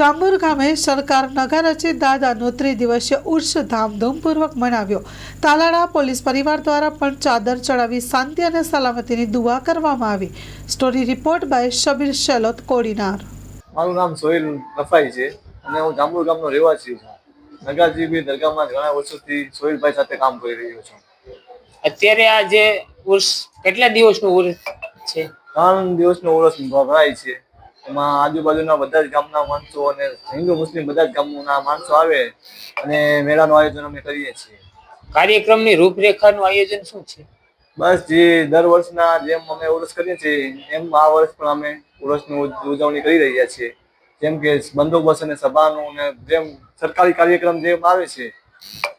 જાંબુર ગામે સરકાર નગર રચિત દાદાનો ત્રિદિવસીય ઉર્ષ ધામધૂમપૂર્વક મનાવ્યો. તાલાળા પોલીસ પરિવાર દ્વારા પણ ચાદર ચડાવી શાંતિ અને સલામતીની દુઆ કરવામાં આવી. Story report by Shabir Shelot Kodinar. મારું નામ સોહિલ રફાઈ છે અને હું જાંબુર ગામનો રહેવાસી છું. નગાજીબી દરગાહમાં ઘણા વર્ષોથી સોહિલભાઈ સાથે કામ કરી રહ્યો છું. અત્યારે આ જે ઉર્ષ કેટલા દિવસનું ઉર્ષ છે? ત્રણ દિવસનો ઉર્ષ ભરાય છે. એમાં આજુબાજુના બધા જ ગામના માણસો અને હિન્દુ મુસ્લિમ બધા જ ગામના માણસો આવે અને મેળાનું આયોજન અમે કરીએ છીએ. કાર્યક્રમની રૂપરેખાનું આયોજન શું છે? બસ જે દર વર્ષના જેમ અમે ઉરસ કરીએ છીએ એમ આ વર્ષ પણ અમે ઉરસની ઉજવણી કરી રહ્યા છીએ. જેમ કે બંદોબસ્ત અને સભાનું અને જેમ સરકારી કાર્યક્રમ જેમ આવે છે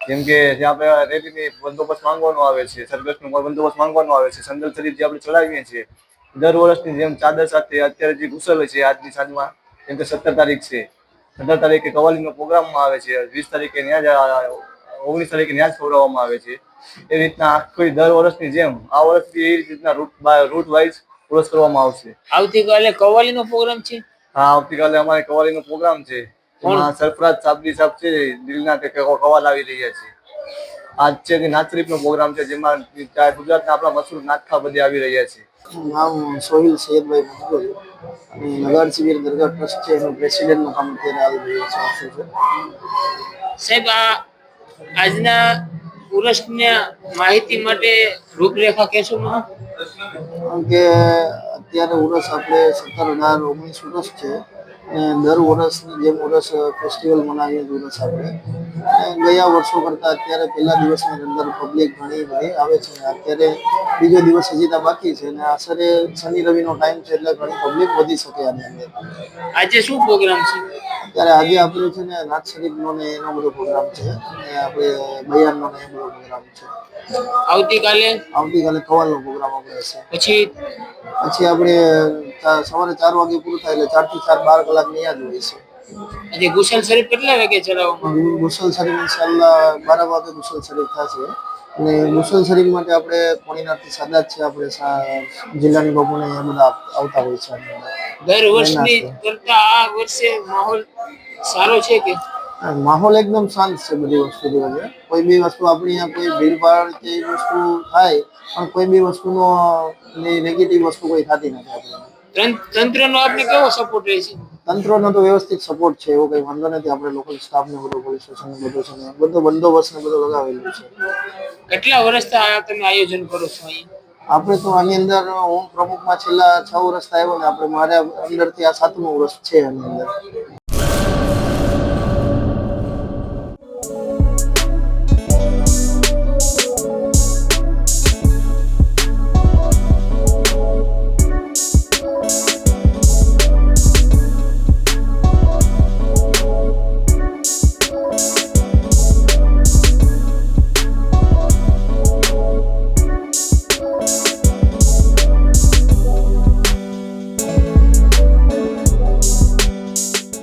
જેમ કે જે આપણે રેલીની બંદોબસ્ત માંગવાનો આવે છે સરઘસનો બંદોબસ્ત માંગવાનો આવે છે સંદલ શરીફ જે આપણે ચડાવીએ છીએ દર વર્ષની જેમ ચાદર સાથે અત્યારે જે ઘુસેલો છે આજની સાંજમાં જેમ કે સત્તર તારીખ છે સત્તર તારીખે કવાલીનો પ્રોગ્રામમાં આવે છે વીસ તારીખે ન્યાજ ઓગણીસ તારીખે ન્યાજ ખવડાવવામાં આવે છે. એ રીતના આખી દર વર્ષની જેમ આ વર્ષથી એ રીતના રૂટ રૂટ વાઇઝ પુરસ કરવામાં આવશે. આવતીકાલે કવાલીનો પ્રોગ્રામ છે? હા આવતીકાલે અમારે કવાલીનો પ્રોગ્રામ છે. એમાં સરફરાજ સાબદી સાહેબ છે દિલના તે કવાલ આવી રહ્યા છે. આજ છે કે નાચરીફનો પ્રોગ્રામ છે જેમાં ગુજરાતના આપણા મશહૂર નાટકા બધી આવી રહ્યા છે. નામ સોહિલ સૈયદભાઈ મકબૂલ અને નગર શિબિર દરગાહ ટ્રસ્ટ છે એનું પ્રેસિડેન્ટનું કામ અત્યારે આવી રહ્યો છે. સાહેબ આ આજના પુરસ્કને માહિતી માટે રૂપરેખા કહેશો કારણ કે અત્યારે ઉરસ આપણે સત્તર અઢાર ઓગણીસ ઉરસ છે અને દર વર્ષની જેમ ઉરસ ફેસ્ટિવલ મનાવીએ ઉરસ આપણે. ગયા વર્ષો કરતાં અત્યારે પહેલા દિવસની અંદર પબ્લિક ઘણી બધી આવે છે. અને અત્યારે બીજો દિવસ હજી તો બાકી છે અને આશરે શનિ રવિનો ટાઈમ છે એટલે ઘણી પબ્લિક વધી શકે આની અંદર. આજે શું પ્રોગ્રામ છે? ત્યારે આજે આપણે છે ને નાથ શરીફનો ને એનો બધો પ્રોગ્રામ છે અને આપણે બયાનનો ને એ બધો પ્રોગ્રામ છે. આવતીકાલે? આવતીકાલે કવાલનો પ્રોગ્રામ આપણે હશે. પછી? પછી આપણે સવારે ચાર વાગે પૂરું થાય એટલે ચારથી ચાર બાર કલાકની યાદ હોય છે આજે ગુસલ શરીફ કેટલા વાગે ચલાવવામાં ગુસલ શરીફ ઇન્શાલ્લાહ બાર વાગે ગુસલ શરીફ થશે અને ગુસલ શરીફ માટે આપણે કોણીનાથથી સાદા છે. આપણે જિલ્લાની બાપુને એ બધા આવતા હોય છે. દર વર્ષની કરતા આ વર્ષે માહોલ સારો છે કે? માહોલ એકદમ શાંત છે બધી વસ્તુ જોવા કોઈ બી વસ્તુ આપણી અહીંયા કોઈ ભીડભાડ કે વસ્તુ થાય પણ કોઈ બી વસ્તુનો નેગેટિવ વસ્તુ કોઈ થતી નથી તંત્રનો આપણે કેવો સપોર્ટ રહે છે? તંત્રનો તો વ્યવસ્થિત સપોર્ટ છે એવો કંઈ વાંધો નથી. આપણે લોકલ સ્ટાફને બધો પોલીસ સ્ટેશન બધો છે ને બધો બંદોબસ્ત ને બધો લગાવેલું છે. કેટલા વર્ષથી આ તમે આયોજન કરો છો અહીં? આપણે તો આની અંદર હું પ્રમુખમાં છેલ્લા છ વર્ષ આવ્યો ને આપણે મારે અંદરથી આ સાતમું વર્ષ છે આની અંદર.